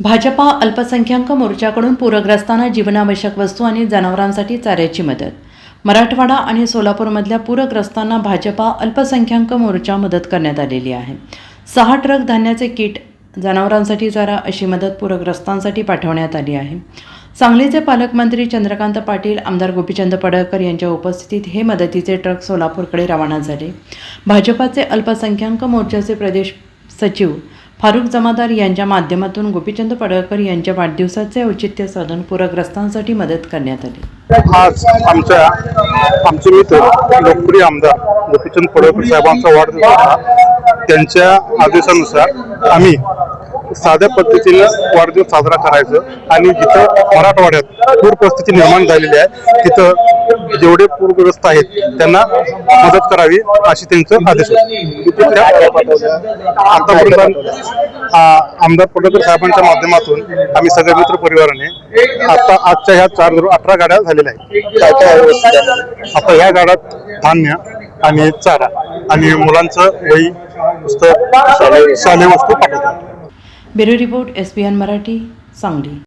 भाजपा अल्पसंख्याक मोर्चाकडून पूरग्रस्तांना जीवनावश्यक वस्तू आणि जनावरांसाठी चाऱ्याची मदत. मराठवाडा आणि सोलापूरमधल्या पूरग्रस्तांना भाजपा अल्पसंख्याक मोर्चा मदत करण्यात आलेली आहे. सहा ट्रक धान्याचे किट जनावरांसाठी चारा अशी मदत पूरग्रस्तांसाठी पाठवण्यात आली आहे. सांगलीचे पालकमंत्री चंद्रकांत पाटील आमदार गोपीचंद पडळकर यांच्या उपस्थितीत हे मदतीचे ट्रक सोलापूरकडे रवाना झाले. भाजपाचे अल्पसंख्याक मोर्चाचे प्रदेश सचिव फारुख जमादार यांच्या माध्यमातून गोपीचंद पडळकर यांच्या वाढदिवसाचे औचित्य साधून पूरग्रस्तांसाठी मदत करण्यात आली. आज आमच्या आमचे मित्र लोकप्रिय आमदार गोपीचंद पडळकर साहेबांचा वाढदिवस होता. त्यांच्या आदेशानुसार आम्ही साध्या पद्धतीने वाढदिवस साजरा करायचं आणि जिथं मराठवाड्यात पूर परिस्थिती निर्माण झालेली आहे तिथं जेवढे पूरग्रस्त आहेत त्यांना मदत करावी अशी त्यांचं आदेश आमदार पडळकर साहेबांच्या माध्यमातून आम्ही सगळे मित्र परिवाराने आता आजच्या ह्या चार अठरा गाड्या झालेल्या आहेत. आता ह्या गाड्यात धान्य आणि चारा आणि मुलांचं वही पुस्तक शालेय वस्तू पाठवतात. Bureau report S P N Marathi Sangli.